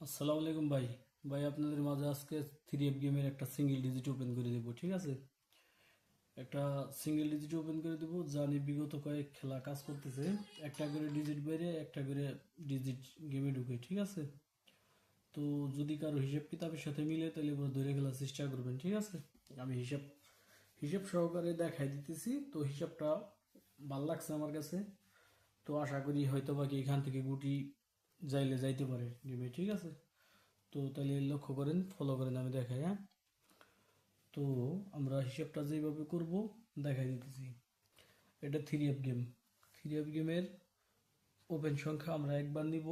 আসসালামু আলাইকুম ভাই। ভাই, আপনাদের মাঝে আজকে থ্রি এফ গেমের একটা সিঙ্গেল ডিজিট ওপেন করে দেবো, ঠিক আছে? একটা সিঙ্গেল ডিজিট ওপেন করে দেবো, জানি বিগত কয়েক খেলা কাজ করতেছে। একটা করে ডিজিট বাইরে, একটা করে ডিজিট গেমে ঢুকে, ঠিক আছে? তো যদি কারও হিসাব কিতাবের সাথে মিলে, তাহলে এবার ধরে খেলার চেষ্টা করবেন, ঠিক আছে? আমি হিসাব হিসাব সহকারে দেখাই দিতেছি। তো হিসাবটা ভালো লাগছে আমার কাছে। তো আশা করি হয়তো বাকি এখান থেকে গুটি যাইলে যাইতে পারে গেমে ঠিক আছে? তো তাহলে লক্ষ্য করেন ফলো করেন, আমি দেখাই হ্যাঁ? তো আমরা হিসাবটা যেভাবে করব, দেখাই দিতেছি। এটা three F game three F গেমের ওপেন সংখ্যা আমরা একবার নিব।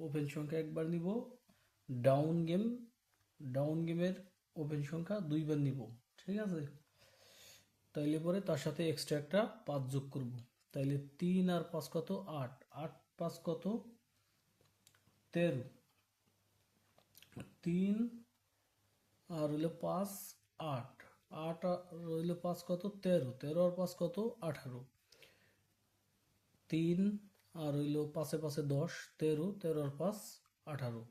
ওপেন সংখ্যা একবার নিব। ডাউন গেম ডাউন গেমের ওপেন সংখ্যা দুইবার নিব, ঠিক আছে? তাইলে পরে তার সাথে এক্সট্রা একটা পাঁচ যোগ করব। তাইলে তিন আর পাঁচ কত? আট। আট পাঁচ কত? তেরো। তিন আর হইল পাঁচ, আট। আট রইল পাঁচ কত? তেরো। তেরো আর পাঁচ কত? আঠারো। তিন আর হইল পাশে পাশে দশ। তেরো। তেরো আর পাঁচ, আঠারো।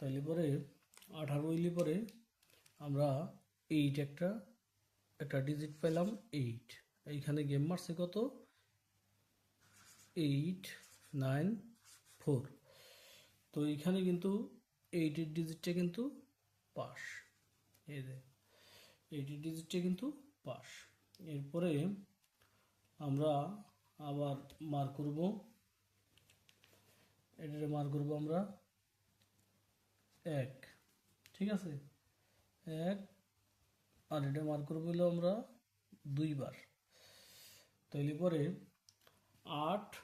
তাইলে পরে আঠারো হইলে পরে আমরা এইট একটা একটা ডিজিট পেলাম এইট এইখানে গেম মারছে কত? এইট নাইন ফোর তো এইখানে কিন্তু এইটের ডিজিটটা কিন্তু পাস। এই যে এইটের ডিজিটটা কিন্তু পাস। এরপরে আমরা আবার মার করব। এটারে মার করব আমরা এক। ঠিক আছে? এক। আর এটা মার করব হলো আমরা দুইবার। তাইলে পরে আট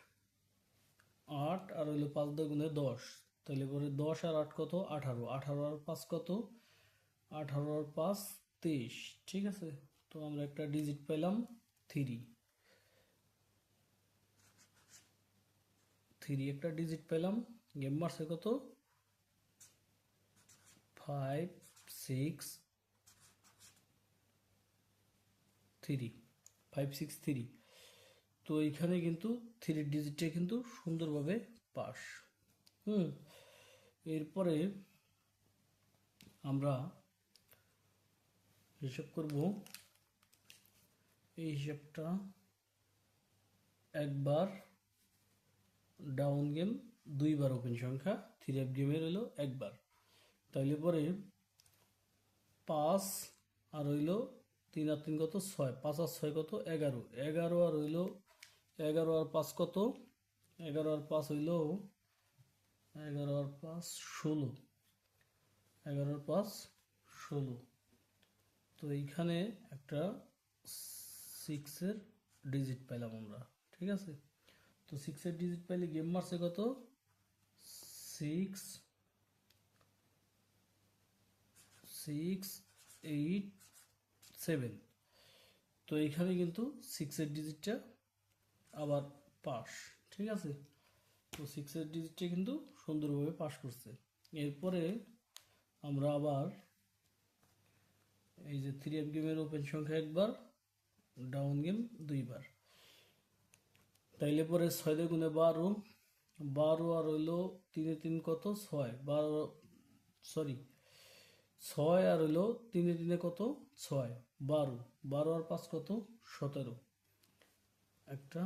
আট আর হইল পাঁচ দুগুণে দশ। তাহলে পরে দশ আর আট কত? আঠারো। আঠারো আর পাঁচ কত? আঠারো আর পাঁচ, তেইশ। ঠিক আছে? তো আমরা একটা ডিজিট পেলাম থ্রি থ্রি একটা ডিজিট পেলাম। গেম মারছে কত? Five six three five six three তো এইখানে কিন্তু থ্রি ডিজিটটা কিন্তু সুন্দরভাবে পাস হুম? এরপরে আমরা হিসাব করব। এই হিসাবটা একবার ডাউন গেম, দুইবার ওপেন সংখ্যা, থ্রি এফ গেমের হলো একবার। তাইলে পরে পাঁচ আর হইল তিন আর তিন কত? ছয়। পাঁচ আর ছয় কত? এগারো। এগারো আর হইল, এগারো আর পাঁচ কত? এগারো আর পাঁচ হইল এগারো আর পাঁচ ষোলো। এগারো আর পাঁচ ষোলো। তো এইখানে একটা সিক্সের ডিজিট পেলাম আমরা, ঠিক আছে? তো সিক্সের ডিজিট পাইলে গেম মারছে কত? সিক্স সিক্স এইট সেভেন তো এইখানে কিন্তু সিক্সের ডিজিটটা আবার পাস, ঠিক আছে? তো সিক্সের ডিজিটটা কিন্তু সুন্দরভাবে পাস করছে। এরপরে আমরা আবার এই যে থ্রি এফ গেমের ওপেন সংখ্যা একবার ডাউন গেম দুইবার। তাইলে পরে ছয় গুণে বারো বারো আর হইল তিনে তিন কত? ছয়। বারো সরি ছয় আর হইল তিনে তিনে কত? ছয়। বারো। বারো আর পাঁচ কত? সতেরো। একটা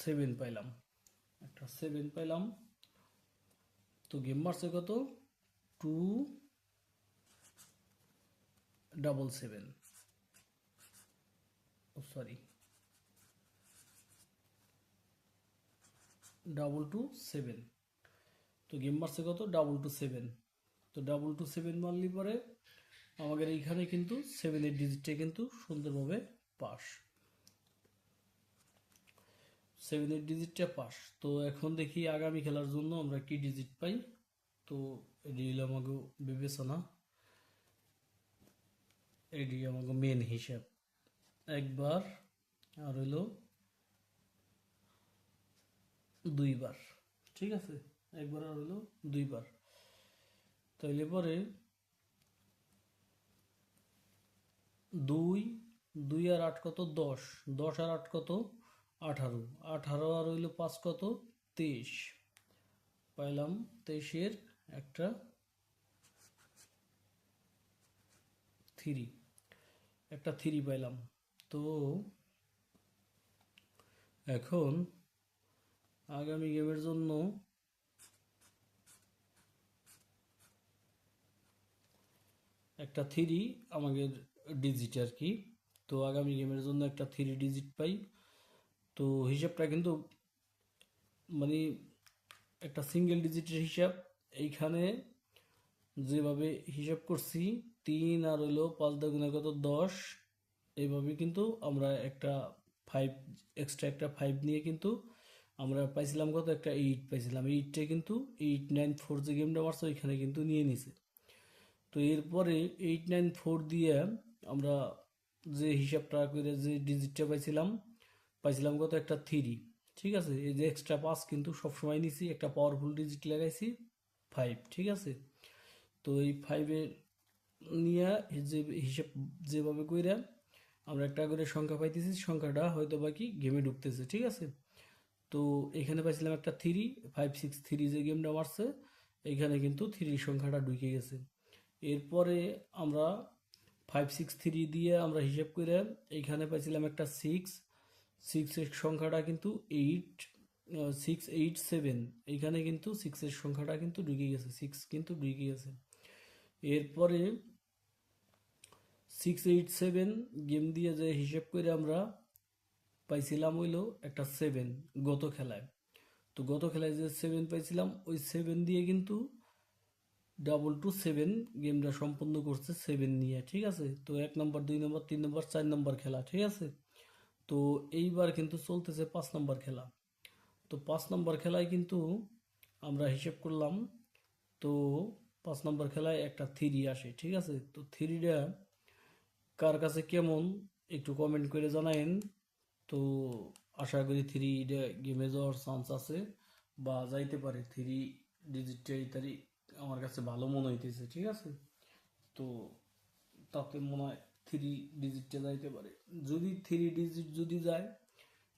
সেভেন পাইলাম। একটা সেভেন পাইলাম। তো গেম মারছে কত? Two double seven sorry double two seven তো গেম মারছে কত? ডাবল টু সেভেন তো ডাবল টু সেভেন মারলি পরে আমাদের এইখানে কিন্তু সেভেনের ডিজিটটা কিন্তু সুন্দরভাবে পাস সেভেনের ডিজিটটা পাস। তো এখন দেখি আগামী খেলার জন্য আমরা কি ডিজিট পাই। তো এটি আমাকে বিবেচনা। এটি আমাকে মেন হিসাব। একবার আর হইল দুইবার। ঠিক আছে? একবার আর হইল দুইবার। তাইলে পরে দুই দুই আর আট কত? দশ। দশ আর আট কত? আঠারো। আঠারো আর হইল পাঁচ কত? তেইশ। পাইলাম তেইশের একটা থ্রি। একটা থ্রি পাইলাম। তো এখন আগামী গেমের জন্য একটা থ্রি আমাদের ডিজিট আর কি। তো আগামী গেমের জন্য একটা থ্রি ডিজিট পাই। তো হিসাবটা কিন্তু মানে একটা সিঙ্গেল ডিজিটের হিসাব। এইখানে যেভাবে হিসাব করছি, তিন আর হইল পাঁচ দাগুনে কত? দশ। এইভাবে কিন্তু আমরা একটা ফাইভ এক্সট্রা একটা ফাইভ নিয়ে কিন্তু আমরা পাইছিলাম কত? একটা এইট পাইছিলাম। এইটটা কিন্তু এইট নাইন ফোর যে গেমটা মারছে, ওইখানে কিন্তু নিয়ে নিছে। তো এরপরে এইট নাইন ফোর দিয়ে আমরা যে হিসাবটা করে যে ডিজিটটা পাইছিলাম পাইছিলাম কত? একটা থ্রি ঠিক আছে? এই যে এক্সট্রা পাস কিন্তু সবসময় নিছি, একটা পাওয়ারফুল ডিজিট লাগাইছি ফাইভ ঠিক আছে? তো এই ফাইভে নিয়ে যে হিসাব যেভাবে কইরা আমরা একটা করে সংখ্যা পাইতেছি, সংখ্যাটা হয়তো বাকি গেমে ঢুকতেছে, ঠিক আছে? তো এখানে পাইছিলাম একটা থ্রি ফাইভ সিক্স থ্রি যে গেমটা মারছে এখানে কিন্তু থ্রি সংখ্যাটা ঢুকে গেছে। এরপরে আমরা ফাইভ সিক্স থ্রি দিয়ে আমরা হিসাব করে এইখানে পাইছিলাম একটা সিক্স সিক্সের সংখ্যাটা কিন্তু এইট সিক্স এইট সেভেন এইখানে কিন্তু সিক্সের সংখ্যাটা কিন্তু ঢুকে গেছে সিক্স কিন্তু ঢুকে গেছে। এরপরে সিক্স এইট সেভেন গেম দিয়ে যে হিসাব করে আমরা পাইছিলাম হইল একটা সেভেন গত খেলায়। তো গত খেলায় যে সেভেন পাইছিলাম, ওই সেভেন দিয়ে কিন্তু ডাবল টু সেভেন গেমটা সম্পূর্ণ করছে সেভেন নিয়ে, ঠিক আছে? তো এক নম্বর দুই নম্বর তিন নম্বর চার নম্বর খেলা, ঠিক আছে? তো এইবার কিন্তু চলতেছে পাঁচ নম্বর খেলা। তো পাঁচ নম্বর খেলায় কিন্তু আমরা হিসেব করলাম, তো পাঁচ নম্বর খেলায় একটা থ্রি আসে, ঠিক আছে? তো থ্রিটা কার কাছে কেমন একটু কমেন্ট করে জানাইন তো আশা করি থ্রি গেমে যাওয়ার চান্স আছে, বা যাইতে পারে। থ্রি ডিজিটটা ইত্যাদি আমার কাছে ভালো মনে হইতেছে, ঠিক আছে? তো তাতে মনে হয় থ্রি ডিজিটটা যাইতে পারে। যদি থ্রি ডিজিট যদি যায়,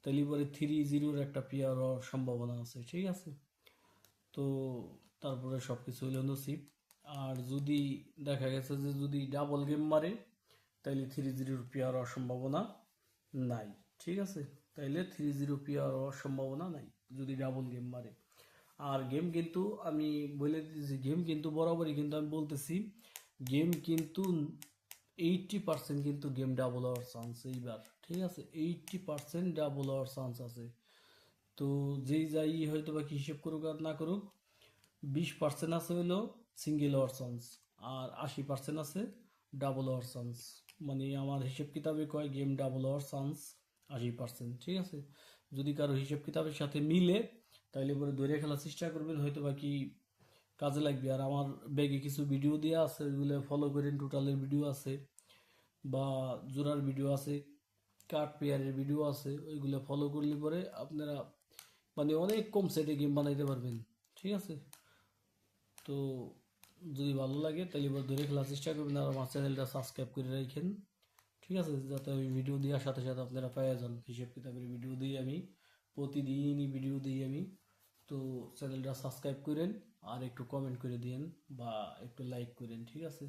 তাহলে পরে থ্রি জিরোর একটা পেয়ার হওয়ার সম্ভাবনা আছে, ঠিক আছে? তো তারপরে সব কিছু হইল নসিব। আর যদি দেখা গেছে যে যদি ডাবল গেম মারে তাইলে থ্রি জিরোর পেয়ার হওয়ার সম্ভাবনা নাই, ঠিক আছে? তাইলে থ্রি জিরো পেয়ার হওয়ার সম্ভাবনা নাই, যদি ডাবল গেম মারে। আর গেম কিন্তু আমি বলে দিয়েছি গেম কিন্তু বরাবরই কিন্তু আমি বলতেছি গেম কিন্তু এইটটি পার্সেন্ট কিন্তু গেম ডাবল হওয়ার চান্স এইবার, ঠিক আছে? এইটটি পার্সেন্ট ডাবল হওয়ার চান্স আছে। তো যেই যাই হয়তো বা হিসেব করুক আর না করুক, বিশ পার্সেন্ট আছে হলো সিঙ্গেল হওয়ার চান্স আর আশি পার্সেন্ট আছে ডাবল হওয়ার চান্স মানে আমার হিসেব কিতাবে কয় গেম ডাবল হওয়ার চান্স আশি পার্সেন্ট ঠিক আছে? যদি কারও হিসেব কিতাবের সাথে মিলে, তাইলে পরে ধরে খেলার চেষ্টা করবেন হয়তো বা কি কাজে লাগবে। আর আমার ব্যাগে কিছু ভিডিও দেওয়া আছে, ওইগুলো ফলো করেন টোটালের ভিডিও আছে, বা জোড়ার ভিডিও আছে কাঠ পেয়ারের ভিডিও আছে, ওইগুলো ফলো করলে পরে আপনারা মানে অনেক কম সেটে গেম বানাইতে পারবেন, ঠিক আছে? তো যদি ভালো লাগে তাহলে এবার ধরে খেলার চেষ্টা করবেন, আর আমার চ্যানেলটা সাবস্ক্রাইব করে রাখেন, ঠিক আছে? যাতে আমি ভিডিও দেওয়ার সাথে সাথে আপনারা পেয়ে যান, হিসেব কিতাবের ভিডিও দিই আমি, প্রতিদিনই ভিডিও দিই আমি, তো চ্যানেলটা সাবস্ক্রাইব করেন। আর একটু কমেন্ট করে দিন বা একটু লাইক করেন ঠিক আছে?